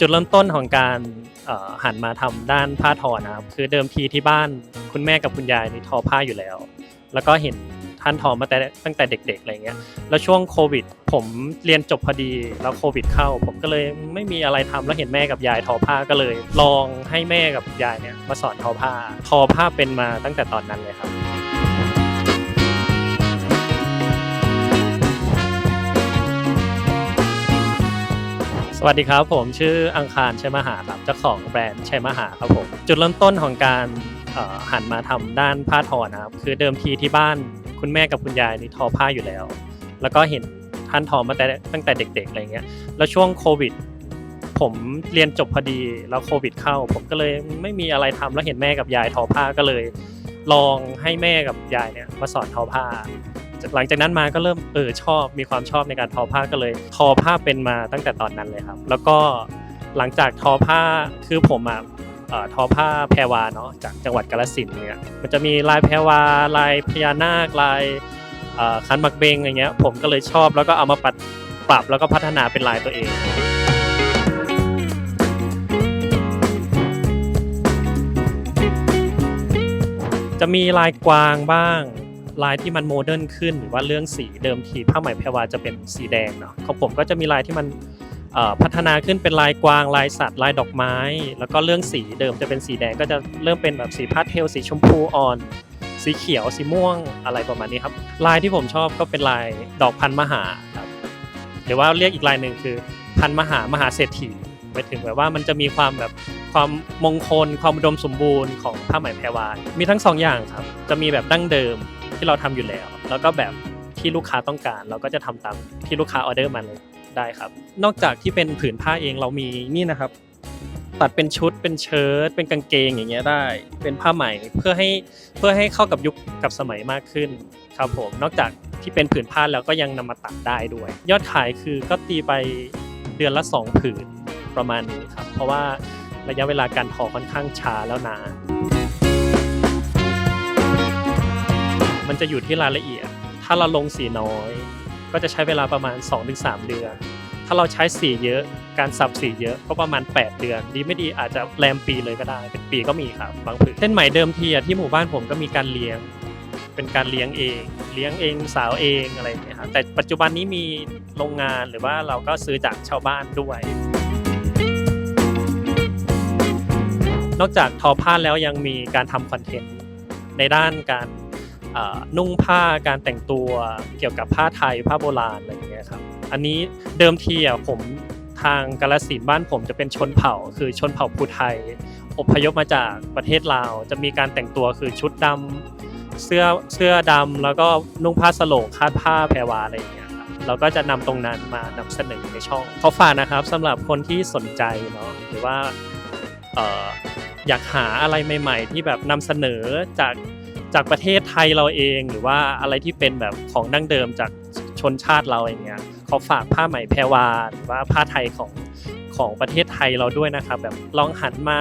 จุดเริ่มต้นของการหันมาทำด้านผ้าทอนะครับคือเดิมทีที่บ้านคุณแม่กับคุณยายนี่ทอผ้าอยู่แล้ว แล้วก็เห็นท่านทอมาแต่ตั้งแต่เด็กๆอะไรเงี้ยแล้วช่วงโควิด ผมเรียนจบพอดีแล้วโควิด เข้า ผมก็เลยไม่มีอะไรทำแล้วเห็นแม่กับยายทอผ้าก็เลย ลองให้แม่กับยายเนี่ยมาสอนทอผ้า ทอผ้าเป็นมาตั้งแต่ตอนนั้นเลยครับ วัสดีครับผมชื่ออังคารชัยมหาครับเจ้าของแบรนด์ชัยมหาครับผมจุดเริ่มต้นของการหันมาทำด้านผ้าทอนะครับ คือเดิมทีที่บ้านคุณแม่กับคุณยายนี่ทอผ้าอยู่แล้ว แล้วก็เห็นท่านทอมาแต่ตั้งแต่เด็กๆอะไรเงี้ยแล้วช่วงโควิด ผมเรียนจบพอดีแล้วโควิดเข้า ผมก็เลยไม่มีอะไรทำแล้วเห็นแม่กับยายทอผ้าก็เลย ลองให้แม่กับยายเนี่ยมาสอนทอผ้า หลังจากนั้นมาก็เริ่มเออชอบมีความชอบในการทอผ้าก็เลย ทอผ้าเป็นมาตั้งแต่ตอนนั้นเลยครับ แล้วก็หลังจากทอผ้าคือผมอะทอผ้าแพรวาเนาะจากจังหวัดกาฬสินธุ์เนี่ยมันจะมีลายแพรวาลายพญานาคลายคันมักเบงอย่างเงี้ยผมก็เลยชอบแล้วก็เอามาปรับปรับแล้วก็พัฒนาเป็นลายตัวเองจะมีลายกวางบ้าง ลายที่มันโมเดิร์นขึ้นหรือว่าเรื่องสีเดิมทีผ้าไหมแพรวาจะเป็นสีแดงเนาะของผมก็จะมีลายที่มันพัฒนาขึ้นเป็นลายกวางลายสัตว์ลายดอกไม้ แล้วก็เรื่องสีเดิมจะเป็นสีแดงก็จะเริ่มเป็นแบบสีพาสเทลสีชมพูอ่อน สีเขียวสีม่วงอะไรประมาณนี้ครับลายที่ผมชอบก็เป็นลายดอกพันมหาครับหรือว่าเรียกอีกลายหนึ่งคือพันมหามหาเศรษฐีหมายถึงแบบว่ามันจะมีความแบบความมงคลความอุดมสมบูรณ์ของผ้าไหมแพรวามีทั้งสองอย่างครับจะมีแบบดั้งเดิม ที่เราทำอยู่แล้ว แล้วก็แบบที่ลูกค้าต้องการ เราก็จะทำตามที่ลูกค้าออเดอร์มาเลยได้ครับ นอกจากที่เป็นผืนผ้าเองเรามีนี่นะครับ ตัดเป็นชุดเป็นเชิ้ตเป็นกางเกงอย่างเงี้ยได้ เป็นผ้าไหมเพื่อให้เพื่อให้เข้ากับยุคกับสมัยมากขึ้นครับผมนอกจากที่เป็นผืนผ้าแล้วก็ยังนำมาตัดได้ด้วย ยอดขายคือก็ตีไปเดือนละสองผืนประมาณนี้ครับ เพราะว่าระยะเวลาการทอค่อนข้างช้าแล้วนาน มันจะอยู่ที่รายละเอียด ถ้าเราลงสีน้อย ก็จะใช้เวลาประมาณ 2-3 เดือน ถ้าเราใช้สีเยอะ การสับสีเยอะก็ประมาณ 8 เดือน ดีไม่ดีอาจจะแรมปีเลยก็ได้ เป็นปีก็มีครับบางผืนเส้นไหมเดิมทีที่หมู่บ้านผมก็มีการเลี้ยง เป็นการเลี้ยงเอง เลี้ยงเองสาวเองอะไรอย่างเงี้ยครับ แต่ปัจจุบันนี้มีโรงงานหรือว่าเราก็ซื้อจากชาวบ้านด้วยนอกจากทอผ้าแล้วยังมีการทำคอนเทนต์ในด้านการ นุ่งผ้าการแต่งตัวเกี่ยวกับผ้าไทยผ้าโบราณอะไรอย่างเงี้ยครับอันนี้เดิมทีอะผมทางกาลสินบ้านผมจะเป็นชนเผ่า คือชนเผ่าภูไทยอพยพมาจากประเทศลาว จะมีการแต่งตัวคือชุดดำเสื้อเสื้อดำแล้วก็นุ่งผ้าสโลงคาดผ้าแพรวาอะไรอย่างเงี้ยครับเราก็จะนำตรงนั้นมานำเสนอในช่องเขาฝากนะครับสำหรับคนที่สนใจเนาะหรือว่าอออยากหาอะไรใหม่ ๆ ที่แบบนำเสนอจาก จากประเทศไทยเราเองหรือว่าอะไรที่เป็นแบบของดั้งเดิมจากชนชาติเราอย่างเงี้ยเขาฝากผ้าไหมแพรวาหรือว่าผ้าไทยของของประเทศไทยเราด้วยนะครับ แบบลองหันมา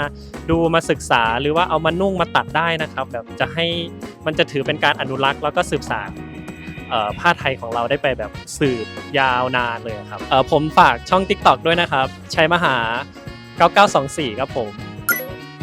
ดูมาศึกษาหรือว่าเอามานุ่งมาตัดได้นะครับ แบบจะให้มันจะถือเป็นการอนุรักษ์แล้วก็สืบสานผ้าไทยของเราได้ไปแบบสืบยาวนานเลยครับผมฝากช่อง TikTok ด้วยนะครับ ชัยมหา 9924 ครับผม